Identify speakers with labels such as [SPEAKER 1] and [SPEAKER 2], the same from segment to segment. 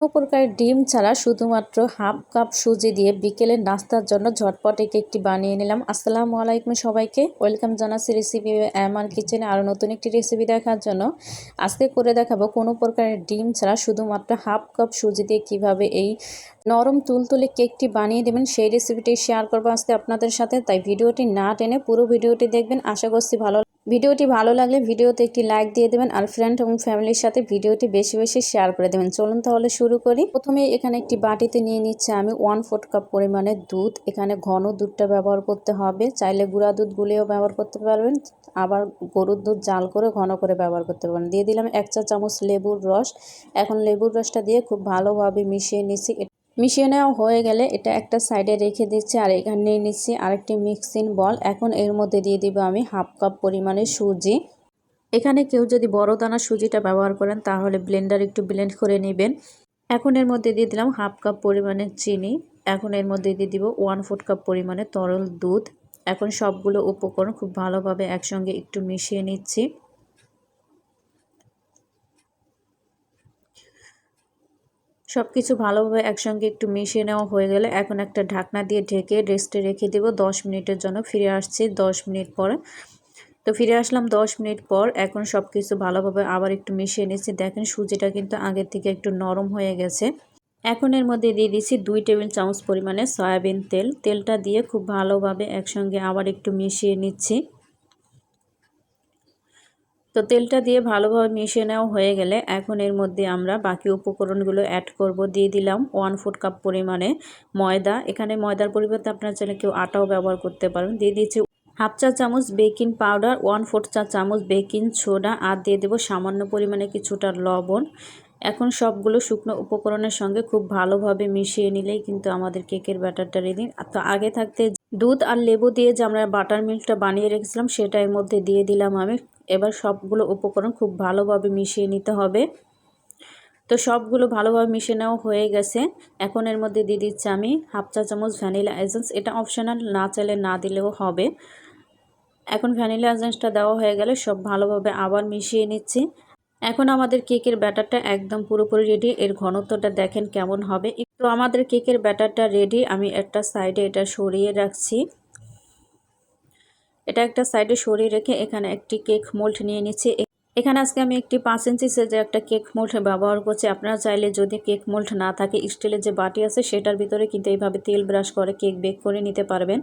[SPEAKER 1] কোনো প্রকার ডিম ছাড়া শুধুমাত্র হাফ কাপ সুজি দিয়ে বিকেলের নাস্তার জন্য ঝটপট এই কেকটি বানিয়ে নিলাম। আসসালামু আলাইকুম সবাইকে। ওয়েলকাম জানাচ্ছি রেসিপি আমার কিচেনে আরও নতুন একটি রেসিপি দেখার জন্য। আজকে করে দেখাবো কোনো প্রকারের ডিম ছাড়া শুধুমাত্র হাফ কাপ সুজি দিয়ে কীভাবে এই নরম তুলতুলে কেকটি বানিয়ে দেবেন সেই রেসিপিটি শেয়ার করব আজকে আপনাদের সাথে। তাই ভিডিওটি না টেনে পুরো ভিডিওটি দেখবেন। আশা করছি ভালো ভিডিওটি ভালো লাগলে ভিডিওতে একটি লাইক দিয়ে দেবেন আর ফ্রেন্ড এবং ফ্যামিলির সাথে ভিডিওটি বেশি বেশি শেয়ার করে দেবেন। চলুন তাহলে শুরু করি। প্রথমে এখানে একটি বাটিতে নিয়ে নিচ্ছে আমি ওয়ান ফোর্থ কাপ পরিমাণে দুধ। এখানে ঘন দুধটা ব্যবহার করতে হবে। চাইলে গুঁড়া দুধ গুলিয়েও ব্যবহার করতে পারবেন। আবার গরুর দুধ জাল করে ঘন করে ব্যবহার করতে পারেন দিয়ে দিলাম এক চা চামচ লেবুর রস। এখন লেবুর রসটা দিয়ে খুব ভালোভাবে মিশিয়ে নিচ্ছি। মিশিয়ে নেওয়া হয়ে গেলে এটা একটা সাইডে রেখে দিচ্ছি আর এখানে নিচ্ছি আরেকটি মিক্সিং বল। এখন এর মধ্যে দিয়ে দিব আমি হাফ কাপ পরিমাণে সুজি। এখানে কেউ যদি বড় দানা সুজিটা ব্যবহার করেন, তাহলে ব্লেন্ডার একটু ব্লেন্ড করে নেবেন। এখন এর মধ্যে দিয়ে দিলাম হাফ কাপ পরিমাণে চিনি। এখন এর মধ্যে দিয়ে দিব ওয়ান ফুট কাপ পরিমাণে তরল দুধ। এখন সবগুলো উপকরণ খুব ভালোভাবে একসঙ্গে একটু মিশিয়ে নিচ্ছি। সব কিছু ভালোভাবে একসঙ্গে একটু মিশিয়ে নেওয়া হয়ে গেলে এখন একটা ঢাকনা দিয়ে ঢেকে রেস্টে রেখে দেব। দশ মিনিটের জন্য ফিরে আসছি দশ মিনিট পরে। তো ফিরে আসলাম দশ মিনিট পর, এখন সব কিছু ভালোভাবে আবার একটু মিশিয়ে নিচ্ছি। দেখেন সুজিটা কিন্তু আগের থেকে একটু নরম হয়ে গেছে। এখন এর মধ্যে দিয়ে দিচ্ছি দুই টেবিল চামচ পরিমাণে সয়াবিন তেল। তেলটা দিয়ে খুব ভালোভাবে একসঙ্গে আবার একটু মিশিয়ে নিচ্ছি। তো তেলটা দিয়ে ভালোভাবে মিশিয়ে নেওয়া হয়ে গেলে এখন এর মধ্যে আমরা বাকি উপকরণগুলো অ্যাড করব। দিয়ে দিলাম ওয়ান ফুট কাপ পরিমাণে ময়দা। এখানে ময়দার পরিবর্তে আপনার চাইলে কেউ আটাও ব্যবহার করতে পারেন। দিয়ে দিচ্ছি হাফ চা চামচ বেকিং পাউডার ওয়ান ফোর্থ চা চামচ বেকিং সোডা আর দিয়ে দেবো সামান্য পরিমাণে কিছুটা লবণ। এখন সবগুলো শুকনো উপকরণের সঙ্গে খুব ভালোভাবে মিশিয়ে নিলেই কিন্তু আমাদের কেকের ব্যাটারটা রেডি তো আগে থাকতে দুধ আর লেবু দিয়ে যে আমরা বাটার মিল্কটা বানিয়ে রেখেছিলাম, সেটা এর মধ্যে দিয়ে দিলাম আমি। এবার সবগুলো উপকরণ খুব ভালোভাবে মিশিয়ে নিতে হবে। তো সবগুলো ভালোভাবে মিশিয়ে নেওয়া হয়ে গেছে। এখন এর মধ্যে দিয়ে দিচ্ছি আমি হাফ চা চামচ ভ্যানিলা এজেন্স এটা অপশনাল না চাইলে না দিলেও হবে। এখন ভ্যানিলা এজেন্সটা দেওয়া হয়ে গেলে সব ভালোভাবে আবার মিশিয়ে নিচ্ছি। এখন আমাদের কেকের ব্যাটারটা একদম পুরোপুরি রেডি। এর ঘনত্বটা দেখেন কেমন হবে। তো আমাদের কেকের ব্যাটারটা রেডি। আমি একটা সাইডে এটা সরিয়ে রাখছি। এটা একটা সাইডে সরিয়ে রেখে এখানে একটি কেক মোল্ড নিয়ে নিচ্ছি। এখানে আজকে আমি একটি পাঁচ ইঞ্চি সাইজের একটা কেক মোল্ড ব্যবহার করছি। আপনারা চাইলে যদি কেক মোল্ড না থাকে, স্টিলের যে বাটি আছে সেটার ভিতরে কিন্তু এইভাবে তেল ব্রাশ করে কেক বেক করে নিতে পারবেন।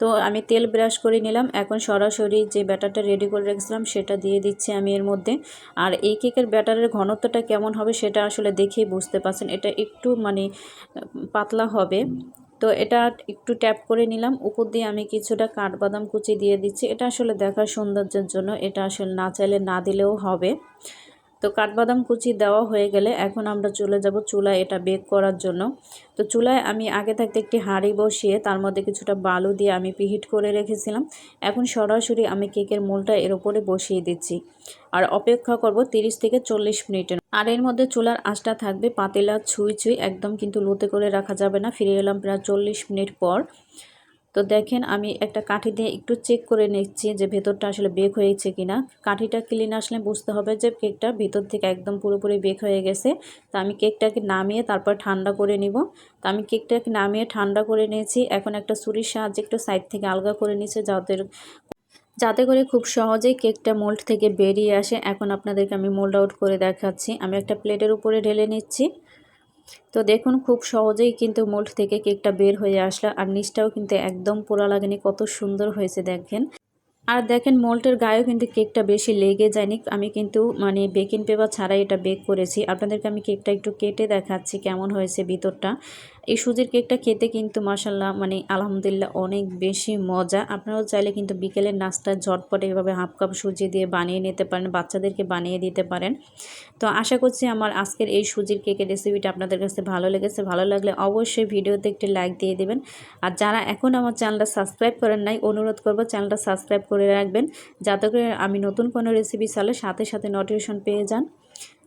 [SPEAKER 1] তো আমি তেল ব্রাশ করে নিলাম। এখন সরাসরি যে ব্যাটারটা রেডি করে রেখেছিলাম, সেটা দিয়ে দিচ্ছি আমি এর মধ্যে। আর এই কেকের ব্যাটারের ঘনত্বটা কেমন হবে, সেটা আসলে দেখেই বুঝতে পারছেন। এটা একটু মানে পাতলা হবে। তো এটা একটু ট্যাপ করে নিলাম। উপর দিয়ে আমি কিছুটা কাঠবাদাম কুচি দিয়ে দিচ্ছি। এটা আসলে দেখার সৌন্দর্যের জন্য, এটা আসলে না চাইলে না দিলেও হবে। তো কাঠবাদাম কুচি দেওয়া হয়ে গেলে এখন আমরা চলে যাব চুলায় এটা বেক করার জন্য। তো চুলায় আমি আগে থাকতে একটি হাঁড়ি বসিয়ে তার মধ্যে কিছুটা বালু দিয়ে আমি পিহিট করে রেখেছিলাম। এখন সরাসরি আমি কেকের মোলটা এর উপরে বসিয়ে দিচ্ছি। আর অপেক্ষা করব 30 থেকে চল্লিশ মিনিটের আর এর মধ্যে চুলার আঁচটা থাকবে পাতিলা ছুঁই ছুঁই, একদম কিন্তু লোতে করে রাখা যাবে না। ফিরে এলাম প্রায় চল্লিশ মিনিট পর। তো দেখেন আমি একটা কাঠি দিয়ে একটু চেক করে নিচ্ছি যে ভেতরটা আসলে বেক হয়েছে কিনা। কাঠিটা ক্লিন আসলে বুঝতে হবে যে কেকটা ভেতর থেকে একদম পুরোপুরি বেক হয়ে গেছে। তো আমি কেকটাকে নামিয়ে তারপর ঠান্ডা করে নিব। তো আমি কেকটাকে নামিয়ে ঠান্ডা করে নিয়েছি। এখন একটা ছুরির সাহায্যে একটু সাইড থেকে আলগা করে নিচ্ছে যাতে যাতে করে খুব সহজেই কেকটা মোল্ড থেকে বেরিয়ে আসে। এখন আপনাদেরকে আমি মোল্ড আউট করে দেখাচ্ছি। আমি একটা প্লেটের উপরে ঢেলে নিচ্ছি। তো দেখুন, খুব সহজেই কিন্তু মোল্ড থেকে কেকটা বের হয়ে আসলো। আর নিচটাও কিন্তু একদম পোড়া লাগেনি, কত সুন্দর হয়েছে দেখেন। আর দেখেন মোল্টের গায়েও কিন্তু কেকটা বেশি লেগে যায়নি। আমি কিন্তু মানে বেকিং পেপার ছাড়াই এটা বেক করেছি। আপনাদেরকে আমি কেকটা একটু কেটে দেখাচ্ছি কেমন হয়েছে ভিতরটা। এই সুজির কেকটা খেতে কিন্তু মাসাল্লাহ মানে আলহামদুলিল্লাহ অনেক বেশি মজা। আপনারাও চাইলে কিন্তু বিকেলের নাস্তা ঝটপট এভাবে হাফ কাপ সুজি দিয়ে বানিয়ে নিতে পারেন, বাচ্চাদেরকে বানিয়ে দিতে পারেন। তো আশা করছি আমার আজকের এই সুজির কেকের রেসিপিটা আপনাদের কাছে ভালো লেগেছে। ভালো লাগলে অবশ্যই ভিডিওতে একটি লাইক দিয়ে দেবেন। আর যারা এখন আমার চ্যানেলটা সাবস্ক্রাইব করেন নাই, অনুরোধ করব চ্যানেলটা সাবস্ক্রাইব করে রাখবেন। যাতে করে আমি নতুন কোনো রেসিপি চালে সাথে সাথে নোটিফিকেশন পেয়ে যান।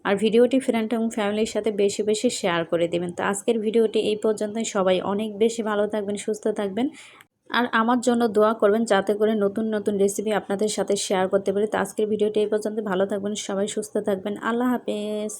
[SPEAKER 1] আর ভিডিওটি ফ্রেন্ড এবং ফ্যামিলির সাথে বেশি বেশি শেয়ার করে দেবেন। তো আজকের ভিডিওটি এই পর্যন্তই। সবাই অনেক বেশি ভালো থাকবেন, সুস্থ থাকবেন। আর আমার জন্য দোয়া করবেন যাতে করে নতুন নতুন রেসিপি আপনাদের সাথে শেয়ার করতে পারি। তো আজকের ভিডিওটি এই পর্যন্ত। ভালো থাকবেন, সবাই সুস্থ থাকবেন। আল্লাহ হাফেজ।